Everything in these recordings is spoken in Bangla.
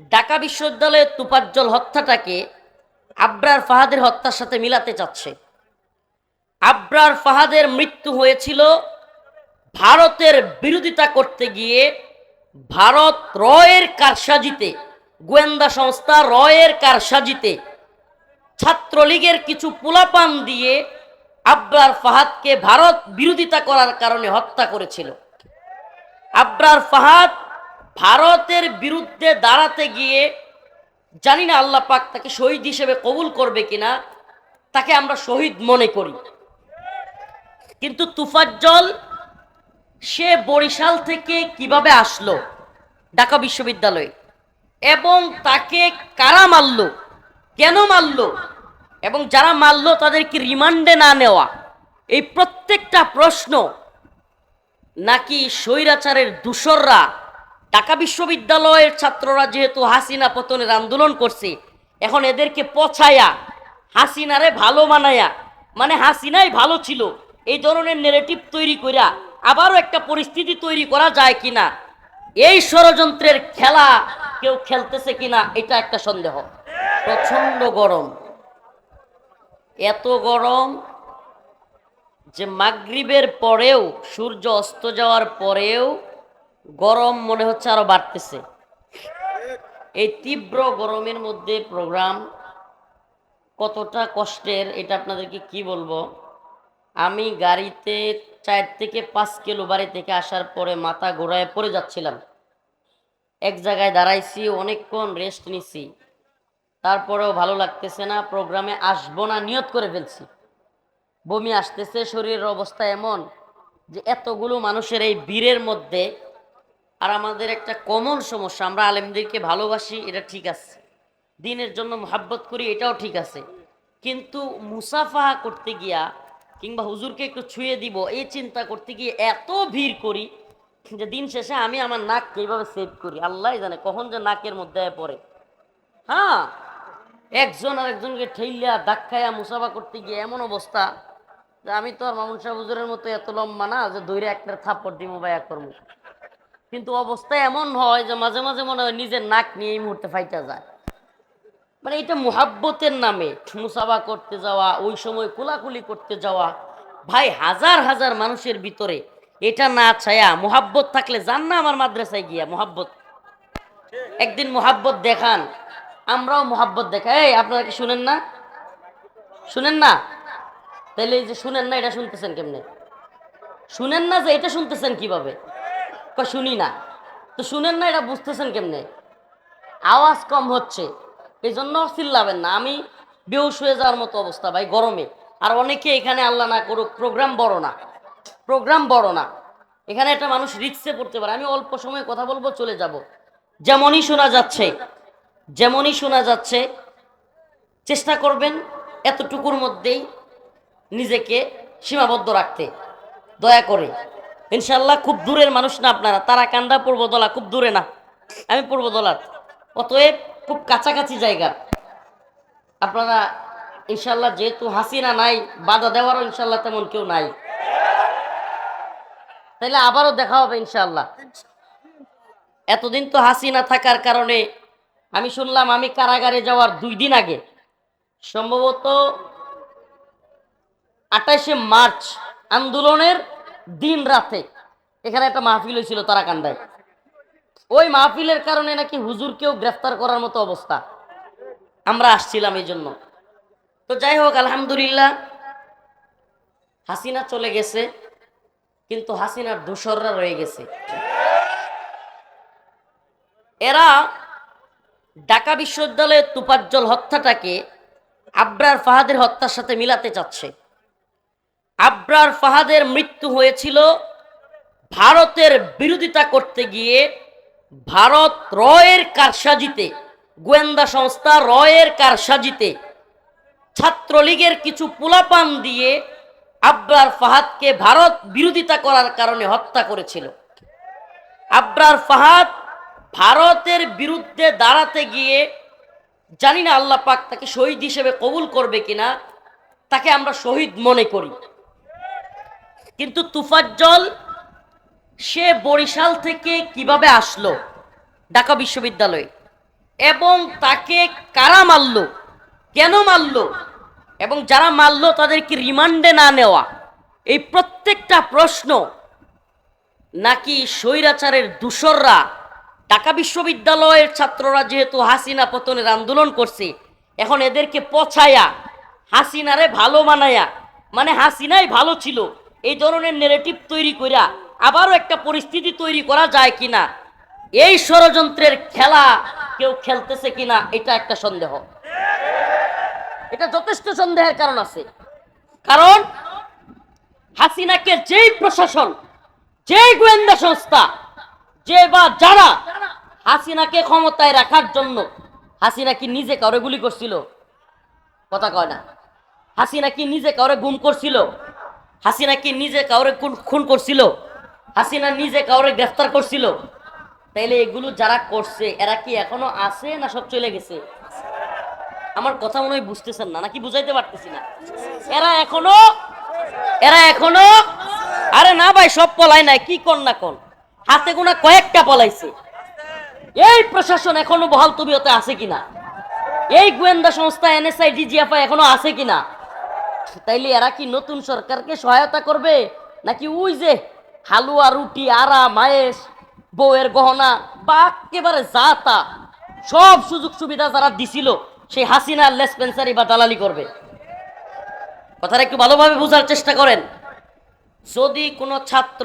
ঢাকা বিশ্ববিদ্যালয়ের তুপাজ্জল হত্যাটাকে আবরার ফাহাদের হত্যার সাথে মিলাতে চাচ্ছে। আবরার ফাহাদের মৃত্যু হয়েছিল ভারতের বিরোধিতা করতে গিয়ে ভারত রয়ের কারসাজিতে, গোয়েন্দা সংস্থা রয়ের কারসাজিতে ছাত্রলীগের কিছু পোলাপান দিয়ে আবরার ফাহাদকে ভারত বিরোধিতা করার কারণে হত্যা করেছিল। আবরার ফাহাদ ভারতের বিরুদ্ধে দাঁড়াতে গিয়ে জানি না আল্লাহ পাক তাকে শহীদ হিসেবে কবুল করবে কিনা, তাকে আমরা শহীদ মনে করি। কিন্তু তুফাজ্জল, সে বরিশাল থেকে কীভাবে আসলো ঢাকা বিশ্ববিদ্যালয়ে? এবং তাকে কারা মারল? কেন মারল? এবং যারা মারল তাদেরকে রিমান্ডে না নেওয়া? এই প্রত্যেকটা প্রশ্ন নাকি স্বৈরাচারের দূষররা ঢাকা বিশ্ববিদ্যালয়ের ছাত্ররা যেহেতু হাসিনা পতনের আন্দোলন করছে, এখন এদেরকে পছায়া, হাসিনারে ভালো মানায়া মানে হাসিনাই ভালো ছিল, এই ধরনের নেগেটিভ তৈরি কইরা আবারও একটা পরিস্থিতি তৈরি করা যায় কিনা, এই ষড়যন্ত্রের খেলা কেউ খেলতেছে কিনা, এটা একটা সন্দেহ। প্রচণ্ড গরম। এত গরম যে মাগরিবের পরেও, সূর্য অস্ত যাওয়ার পরেও গরম মনে হচ্ছে আরও বাড়তেছে। এই তীব্র গরমের মধ্যে প্রোগ্রাম কতটা কষ্টের, এটা আপনাদেরকে কি বলব? আমি গাড়িতে চার থেকে পাঁচ কিলো বাড়ি থেকে আসার পরে মাথা ঘোরায় পড়ে যাচ্ছিলাম। এক জায়গায় দাঁড়াইছি, অনেকক্ষণ রেস্ট নিছি। তারপরেও ভালো লাগতেছে না প্রোগ্রামে আসব না, নিয়ত করে ফেলছি। বমি আসতেছে, শরীরের অবস্থা এমন যে এতগুলো মানুষের এই বীরের মধ্যে আর আমাদের একটা কমন সমস্যা, আমরা আলেমদেরকে ভালোবাসি, এটা ঠিক আছে। দিনের জন্য মোহাব্বত করি, এটাও ঠিক আছে। কিন্তু মুসাফাহা করতে গিয়া কিংবা হুজুরকে একটু ছুঁয়ে দিব এই চিন্তা করতে গিয়ে এত ভিড় করি যে দিন শেষে আমি আমার নাককে এইভাবে সেভ করি। আল্লাহ জানে কখন যে নাকের মধ্যে পড়ে। হ্যাঁ একজন আর একজনকে ঠেইলিয়া ধাক্কাইয়া মুসাফা করতে গিয়ে এমন অবস্থা যে আমি তো আর মামুন শাহ হুজুরের মতো এত লম্বা না যে দৈরে একটা থাপ্পড় দিব বা এক করব কিন্তু অবস্থা এমন হয় যে মাঝে মাঝে মনে হয় নিজের নাক নিয়ে এই মুহূর্তে ফাইটা যায়। মানে এটা মুহাব্বতের নামে, মুসাফা করতে যাওয়া, ওই সময় কোলাকুলি করতে যাওয়া, ভাই হাজার হাজার মানুষের ভিতরে এটা না ছায়া, মোহাব্বত থাকলে যান না আমার মাদ্রাসায় গিয়া, মোহাব্বত। একদিন মোহাব্বত দেখান, আমরাও মোহাব্বত দেখাই এই আপনারা কি শুনেন না? শুনেন না? তাহলে এই যে শুনেন না, এটা শুনতেছেন কেমনে? শুনেন না যে এটা শুনতেছেন কীভাবে? কয় শুনি না। তো শুনেন না, এটা বুঝতেছেন কেমনে? আওয়াজ কম হচ্ছে। এই জন্য চিল্লাবেন না। আমি বেহুশ হয়ে যাওয়ার মতো অবস্থা ভাই, গরমে। আর অনেকে এখানে আল্লাহ না করুক প্রোগ্রাম বড় না। প্রোগ্রাম বড় না। এখানে একটা মানুষ রিক্সে পড়তে পারে। আমি অল্প সময় কথা বলব, চলে যাব। যেমনই শোনা যাচ্ছে, যেমনই শোনা যাচ্ছে, চেষ্টা করবেন এতটুকুর মধ্যেই নিজেকে সীমাবদ্ধ রাখতে। দয়া করে। ইনশাল্লাহ খুব দূরের মানুষ না আপনারা। তারা কান্দা পূর্বদলা, খুব দূরে না। আমি পূর্বদলার। অতএব খুব কাছাকাছি জায়গা। আপনারা ইনশাল্লাহ যেহেতু হাসিনা নাই, বাধা দেওয়ারও ইনশাল্লাহ তেমন কেউ নাই। তাহলে আবারও দেখা হবে ইনশাল্লাহ এতদিন তো হাসিনা থাকার কারণে আমি শুনলাম আমি কারাগারে যাওয়ার দুই দিন আগে, সম্ভবত আঠাশে মার্চ আন্দোলনের দিন রাতে। এখানে একটা মাহফিল হয়েছিল তারাকান্দায়। ওই মাহফিলের কারণে নাকি হুজুরকেও গ্রেফতার করার মতো অবস্থা। আমরা আসছিলাম এই জন্য। তো যাই হোক, আলহামদুলিল্লাহ, হাসিনা চলে গেছে, কিন্তু হাসিনার দোসররা রয়ে গেছে। এরা ঢাকা বিশ্ববিদ্যালয়ের তুপাজ্জল হত্যাটাকে আব্রার ফাহাদের হত্যার সাথে মিলাতে চাচ্ছে। আবরার ফাহাদের মৃত্যু হয়েছিল ভারতের বিরোধিতা করতে গিয়ে ভারত রয়ের কারসাজিতে, গোয়েন্দা সংস্থা রয়ের কারসাজিতে ছাত্রলীগের কিছু পোলাপান দিয়ে আবরার ফাহাদকে ভারত বিরোধিতা করার কারণে হত্যা করেছিল। আবরার ফাহাদ ভারতের বিরুদ্ধে দাঁড়াতে গিয়ে জানি না আল্লাহ পাক তাকে শহীদ হিসেবে কবুল করবে কিনা, তাকে আমরা শহীদ মনে করি। কিন্তু তুফাজ্জল সে বরিশাল থেকে কীভাবে আসলো? ঢাকা বিশ্ববিদ্যালয়ে। এবং তাকে কারা মারল? কেন মারল? এবং যারা মারল, তাদেরকে রিমান্ডে না নেওয়া এই প্রত্যেকটা প্রশ্ন নাকি স্বৈরাচারের দূষররা, ঢাকা বিশ্ববিদ্যালয়ের ছাত্ররা যেহেতু হাসিনা পতনের আন্দোলন করছে, এখন এদেরকে পছায়া, হাসিনারে ভালো মানায়া মানে হাসিনাই ভালো ছিল এই ধরনের নেগেটিভ তৈরি কইরা আবারও একটা পরিস্থিতি তৈরি করা যায় কিনা? এই ষড়যন্ত্রের খেলা কেউ খেলতেছে কিনা, এটা একটা সন্দেহ। এটা যথেষ্ট সন্দেহের কারণ আছে। কারণ হাসিনাকে যেই প্রশাসন, যেই গোয়েন্দা সংস্থা, যে বা যারা হাসিনাকে ক্ষমতায় রাখার জন্য, হাসিনা কি নিজে কাউরে গুলি করছিল? কথা কয় না। হাসিনা কি নিজে কাউরে গুম করছিল? হাসিনা কি নিজে কাউরে খুন- করছিল। হাসিনা নিজে কাউরে গ্রেফতার করছিল। তাইলে এগুলো যারা করছে, এরা কি এখনও আছে না সব চলে গেছে? আমার কথা মনে হয় বুঝতেছেন না, নাকি বুঝাইতে পারতেছি না? এরা এখনও এরা এখনও, আরে না ভাই, সব পলায় নাই, কি কর না কোন? হাতে গোনা কয়েকটা পলাইছে। এই প্রশাসন এখনও বহাল তবিয়তে আছে কিনা? এই গোয়েন্দা সংস্থা, এনএসআই, ডিজিএফআই এখনও আছে কিনা? তাইলে এরা কি নতুন সরকারকে সহায়তা করবে? নাকি ওই যে হালুয়া, রুটি, আরা, মায়েস, বউয়ের গহনা, বা একেবারে যা তা সব সুযোগ সুবিধা যারা দিছিল, সেই হাসিনা লেসপেন্সারি বা দালালি করবে। কথাটা একটু ভালোভাবে বোঝার চেষ্টা করেন। যদি কোনো ছাত্র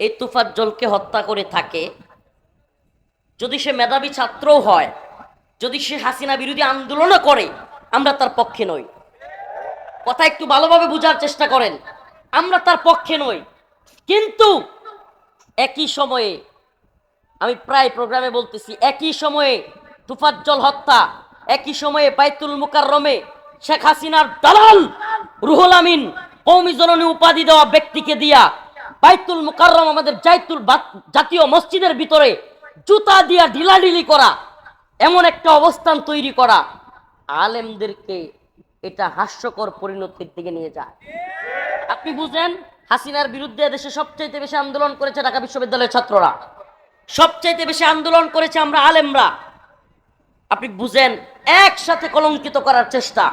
এই তুফাজ্জলকে হত্যা করে থাকে, যদি সে মেধাবী ছাত্রও হয়, যদি সে হাসিনা বিরোধী আন্দোলনও করে আমরা তার পক্ষে নই। কথা একটু ভালোভাবে বোঝার চেষ্টা করেন। আমরা তার পক্ষে নই। কিন্তু একই সময়ে, আমি প্রায় প্রোগ্রামে বলতেছি, একই সময়ে তুফাজ্জল হত্যা, একই সময়ে বাইতুল মুকাররমে শেখ হাসিনার দালাল রুহুল আমিন কৌমি জননী উপাধি দেওয়া ব্যক্তিকে দিয়া বাইতুল মুকাররম আমাদের জাইতুল জাতীয় মসজিদের ভিতরে জুতা দিয়া ঢিলাঢিলি করা, এমন একটা অবস্থান তৈরি করা। আলেমদেরকে এটা হাস্যকর পরিণতির দিকে নিয়ে যায়। আপনি বুঝেন, হাসিনার বিরুদ্ধে দেশে সবচাইতে বেশি আন্দোলন করেছে ঢাকা বিশ্ববিদ্যালয়ের ছাত্ররা। সবচাইতে বেশি আন্দোলন করেছে আমরা আলেমরা। আপনি বুঝেন, একসাথে কলঙ্কিত করার চেষ্টা।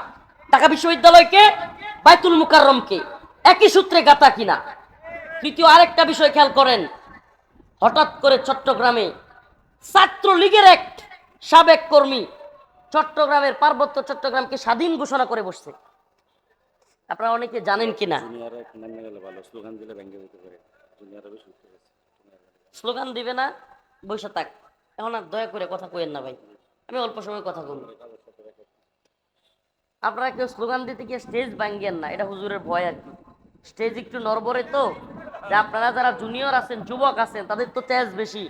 ঢাকা বিশ্ববিদ্যালয়কে, বাইতুল মুকাররমকে, একই সূত্রে গাতা কিনা? তৃতীয় আরেকটা বিষয় খেয়াল করেন, হঠাৎ করে চট্টগ্রামে ছাত্রলীগের এক সাবেক কর্মী চট্টগ্রামের পার্বত্য চট্টগ্রামকে স্বাধীন ঘোষণা করে বসছে? আপনারা অনেকে জানেন গেলে ভালো। স্লোগান বেশি দিবে না বসে থাক। এখন আর দয়া করে কথা কইেন না ভাই। আমি অল্প সময় কথা বলব। আপনারা কেউ স্লোগান দিতে গিয়ে স্টেজ ভাঙ্গেন না এটা হুজুরের ভয় আর কি। স্টেজ একটু নরবরে তো যে আপনারা যারা জুনিয়র আছেন যুবক আছেন তাদের তো তেজ বেশি।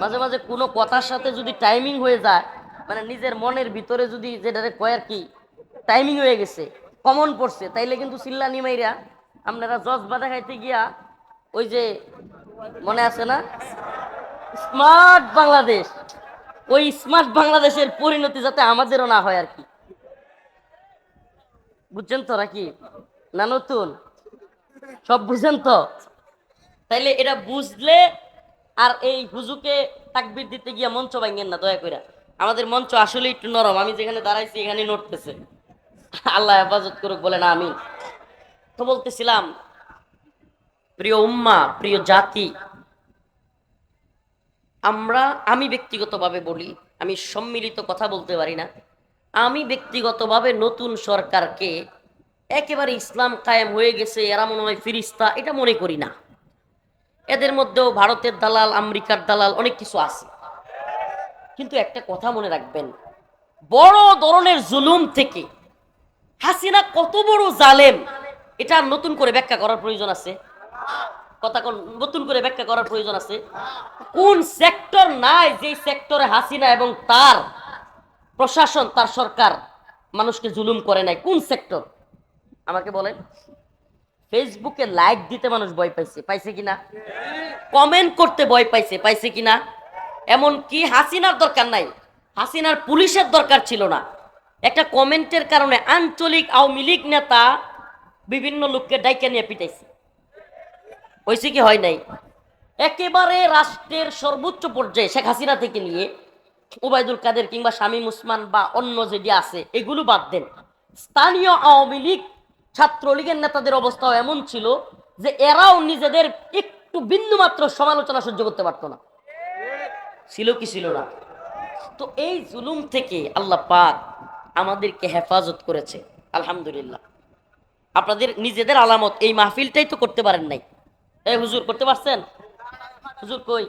মাঝে মাঝে কোনো কথার সাথে যদি টাইমিং হয়ে যায় মানে নিজের মনের ভিতরে যদি যেটা কয় আর কি টাইমিং হয়ে গেছে কমন পড়ছে, তাইলে কিন্তু চিল্লা নিমাইরা আপনারা জজ বাধা খাইতে গিয়া ওই যে মনে আছে না? স্মার্ট বাংলাদেশ, ওই স্মার্ট বাংলাদেশের পরিণতি যাতে আমাদেরও না হয় আর কি। বুঝছেন তো নাকি? না নতুন? সব বুঝেন তো? তাইলে এটা বুঝলে আর এই হুজুকে তাকবির দিতে গিয়া মঞ্চ ভাঙেন না, দয়া করে আমাদের মঞ্চ আসলে একটু নরম, আমি যেখানে দাঁড়াইছি এখানে নড়তেছে। আল্লাহ হেফাজত করুক বলে না আমি তো বলতেছিলাম, প্রিয় উম্মা, প্রিয় জাতি, আমরা, আমি ব্যক্তিগতভাবে বলি, আমি সম্মিলিত কথা বলতে পারি না। আমি ব্যক্তিগতভাবে নতুন সরকারকে একেবারে ইসলাম কায়েম হয়ে গেছে, এরা মনে হয় ফিরিস্তা, এটা মনে করি না। এদের মধ্যেও ভারতের দালাল, আমেরিকার দালাল অনেক কিছু আছে। কিন্তু একটা কথা মনে রাখবেন, বড় ধরনের জুলুম থেকে হাসিনা কত বড় জালেম, এটা নতুন করে ব্যাখ্যা করার প্রয়োজন আছে? কথা নতুন করে ব্যাখ্যা করার প্রয়োজন আছে? কোন সেক্টর নাই যে সেক্টরে হাসিনা এবং তার প্রশাসন, তার সরকার মানুষকে জুলুম করে নাই? কোন সেক্টর আমাকে বলেন। ফেসবুকে লাইক দিতে মানুষ ভয় পাইছে পাইছে কিনা? কমেন্ট করতে ভয় পাইছে পাইছে কিনা? এমন কি হাসিনার দরকার নাই। হাসিনার পুলিশের দরকার ছিল না। একটা কমেন্টের কারণে আঞ্চলিক আওয়ামী লীগ নেতা বিভিন্ন লোককে ডাইকে নিয়ে পিটাইছে। হয়েছে কি হয় নাই? একেবারে রাষ্ট্রের সর্বোচ্চ পর্যায়ে শেখ হাসিনা থেকে নিয়ে ওবায়দুল কাদের কিংবা শামীম উসমান বা অন্য যেটি আছে, এগুলো বাদ দেন। স্থানীয় আওয়ামী লীগ ছাত্রলীগের নেতাদের অবস্থাও এমন ছিল যে এরাও নিজেদের একটু বিন্দুমাত্র সমালোচনা সহ্য করতে পারতো না। ছিল কি ছিল না? তো এই জুলুম থেকে আল্লাহ পাক আমাদেরকে হেফাজত করেছে, আলহামদুলিল্লাহ। আপনাদের নিজেদের আলামত, এই মাহফিলটাই তো করতে পারেন নাই। এই হুজুর করতে পারছেন? হুজুর কই?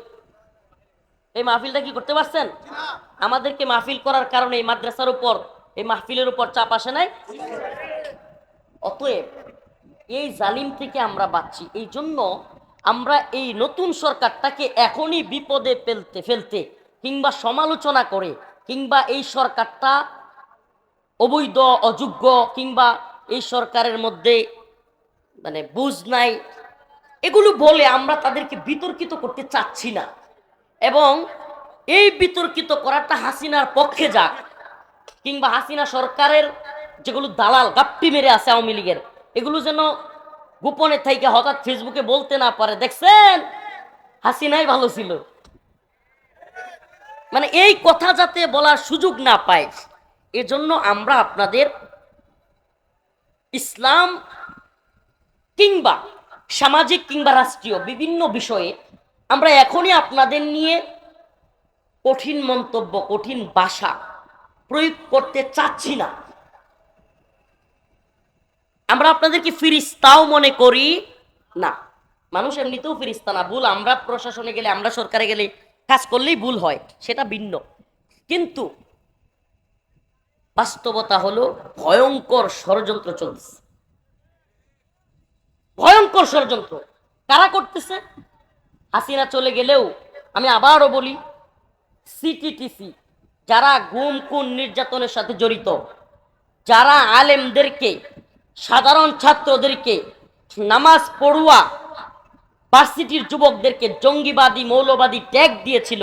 এই মাহফিলটা কি করতে পারছেন? আমাদেরকে মাহফিল করার কারণে এই মাদ্রাসার উপর, এই মাহফিলের উপর চাপ আসে নাই? অতএব এই জালিম থেকে আমরা বাঁচছি। এই জন্য আমরা এই নতুন সরকারটাকে এখনই বিপদে ফেলতে ফেলতে কিংবা সমালোচনা করে কিংবা এই সরকারটা অবৈধ, অযোগ্য কিংবা এই সরকারের মধ্যে মানে বুঝ নাই, এগুলো বলে আমরা তাদেরকে বিতর্কিত করতে চাচ্ছি না। এবং এই বিতর্কিত করাটা হাসিনার পক্ষে যাক কিংবা হাসিনা সরকারের যেগুলো দালাল, গাপ্পি মেরে আছে আওয়ামী লীগের, এগুলো যেন গোপনে থাইকে হঠাৎ ফেসবুকে বলতে না পারে, দেখছেন? হাসিনাই ভালো ছিল। মানে এই কথা যাতে বলার সুযোগ না পায়, এজন্য আমরা আপনাদের ইসলাম কিংবা সামাজিক কিংবা রাষ্ট্রীয় বিভিন্ন বিষয়ে আমরা এখনই আপনাদের নিয়ে কঠিন মন্তব্য, কঠিন ভাষা প্রয়োগ করতে চাচ্ছি না। আমরা আপনাদেরকে ফিরিস্তাও মনে করি, না। মানুষ এমনিতেও ফিরিস্তা না, ভুল। আমরা প্রশাসনে গেলে, আমরা সরকারে গেলে কাজ করলেই ভুল হয়, সেটা ভিন্ন। কিন্তু বাস্তবতা হলো ভয়ঙ্কর ষড়যন্ত্র চলছে ভয়ঙ্কর ষড়যন্ত্র। কারা করতেছে? হাসিনা চলে গেলেও আমি আবারও বলি সিটিটিসি যারা গুম, খুন, নির্যাতনের সাথে জড়িত, যারা আলেমদেরকে সাধারণ ছাত্রদেরকে নামাজ পড়ুয়া ভার্সিটির যুবকদেরকে জঙ্গিবাদী, মৌলবাদী ট্যাগ দিয়েছিল।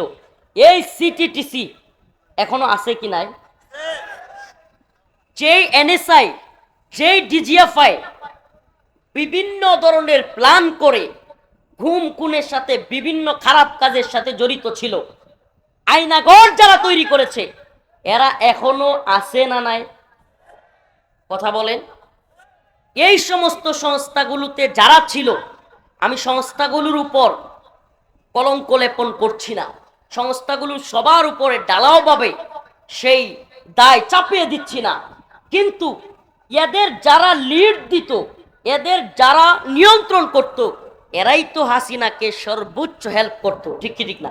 এই সিটিটিসি এখনও আছে কি নাই? যেই এনএসআই যেই ডিজিএফআই বিভিন্ন ধরনের প্ল্যান করে ঘুম খুনের সাথে বিভিন্ন খারাপ কাজের সাথে জড়িত ছিল। আইনাগর যারা তৈরি করেছে, এরা এখনও আছে না নাই? কথা বলেন। এই সমস্ত সংস্থাগুলোতে যারা ছিল, আমি সংস্থাগুলোর উপর কলঙ্ক লেপন করছি না। সংস্থাগুলো সবার উপরে ডালাওভাবে সেই দায় চাপিয়ে দিচ্ছি না। কিন্তু এদের যারা লিড দিত, এদের যারা নিয়ন্ত্রণ করত, এরাই তো হাসিনাকে সর্বোচ্চ হেল্প করত। ঠিক কি, ঠিক না?